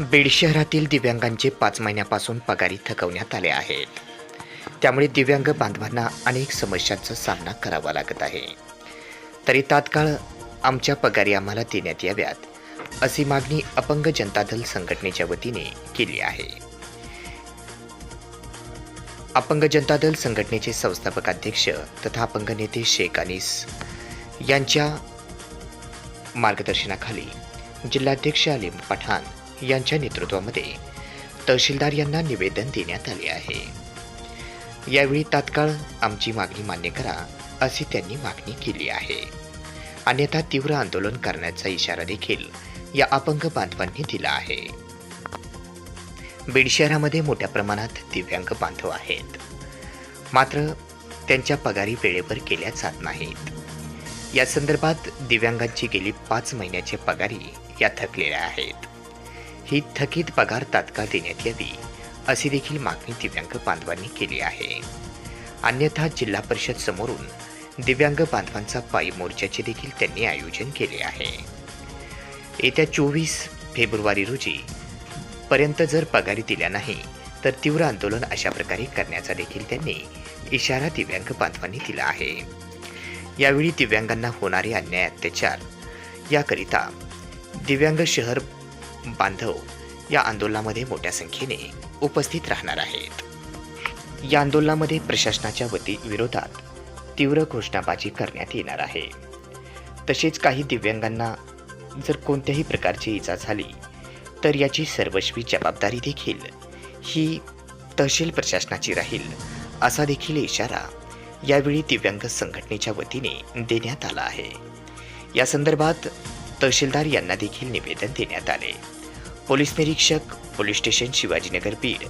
बीड शहरातील दिव्यांगांचे पाच महिन्यापासून पगारी थकवण्यात आले आहेत. त्यामुळे दिव्यांग बांधवांना अनेक समस्यांचा सामना करावा लागत आहे. तरी तात्काळ आमच्या पगारी आम्हाला देण्यात याव्यात अशी मागणी अपंग जनता दल संघटनेच्या वतीने केली आहे. अपंग जनता दल संघटनेचे संस्थापक अध्यक्ष तथा अपंग नेते शेख अनीस यांच्या मार्गदर्शनाखाली जिल्हाध्यक्ष अलीम पठाण यांच्या नेतृत्वामध्ये तहसीलदार यांना निवेदन देण्यात आले आहे. यावेळी तात्काळ आमची मागणी मान्य करा अशी त्यांनी मागणी केली आहे. अन्यथा तीव्र आंदोलन करण्याचा इशारा देखील या अपंग बांधवांनी दिला आहे. बीड शहरामध्ये मोठ्या प्रमाणात दिव्यांग बांधव आहेत. मात्र त्यांच्या पगारी वेळेवर केल्या जात नाहीत. या संदर्भात दिव्यांगांची गेली पाच महिन्याचे पगारी या थकलेल्या आहेत. ही थकीत पगार तात्काळ देण्यात यावी अशी देखील मागणी दिव्यांग बांधवांनी केली आहे. अन्यथा जिल्हा परिषद समोरून दिव्यांग बांधवांचा पायी मोर्चाचे देखील त्यांनी आयोजन केले आहे. येत्या चोवीस फेब्रुवारी रोजी पर्यंत जर पगारी दिल्या नाही तर तीव्र आंदोलन अशा प्रकारे करण्याचा देखील त्यांनी इशारा दिव्यांग बांधवांनी दिला आहे. यावेळी दिव्यांगांना होणारे अन्याय अत्याचार याकरिता दिव्यांग शहर बांधव या आंदोलनामध्ये मोठ्या संख्येने उपस्थित राहणार आहेत. या आंदोलनामध्ये प्रशासनाच्या वती विरोधात तीव्र घोषणाबाजी करण्यात येणार आहे. तसेच काही दिव्यांगांना जर कोणत्याही प्रकारची इजा झाली तर याची सर्वस्वी जबाबदारी देखील ही तहसील प्रशासनाची राहील असा देखील इशारा यावेळी दिव्यांग संघटनेच्या वतीने देण्यात आला आहे. या संदर्भात तहसीलदार यांना देखील निवेदन देण्यात आले. पोलीस निरीक्षक पोलीस स्टेशन शिवाजीनगर बीड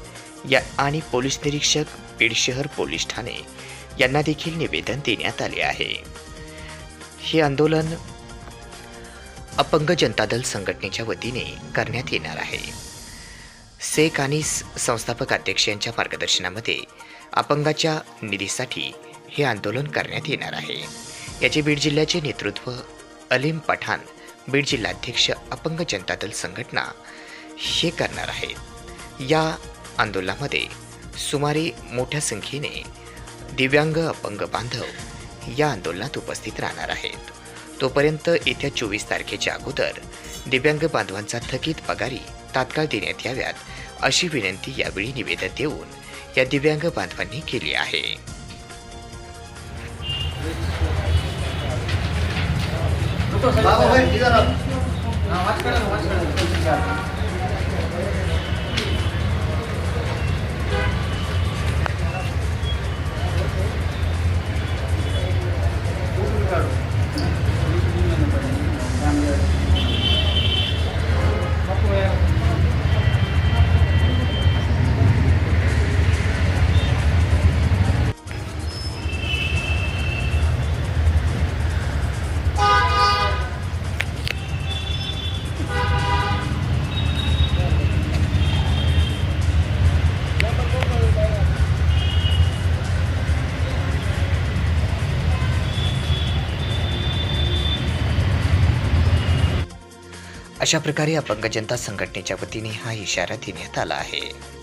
या आणि पोलीस निरीक्षक बीड शहर पोलीस ठाणे यांना देखील निवेदन देण्यात आले आहे. हे आंदोलन अपंग जनता दल संघटनेच्या वतीने करण्यात येणार आहे. शेख आणि संस्थापक अध्यक्ष यांच्या मार्गदर्शनामध्ये अपंगाच्या निधीसाठी हे आंदोलन करण्यात येणार आहे. याचे बीड जिल्ह्याचे नेतृत्व अलीम पठाण बीड जिल्हाध्यक्ष अपंग जनता दल संघटना हे करणार आहेत. या आंदोलनामध्ये सुमारे मोठ्या संख्येने दिव्यांग अपंग बांधव या आंदोलनात उपस्थित राहणार आहेत. तोपर्यंत येत्या चोवीस तारखेच्या अगोदर दिव्यांग बांधवांचा थकीत पगारी तात्काळ देण्यात याव्यात अशी विनंती यावेळी निवेदन देऊन या दिव्यांग बांधवांनी केली आहे. బాబు పోయి ఇద్దరు अशा प्रकारे अपंग जनता संघटनेच्या वतीने हा इशारा देण्यात आला आहे.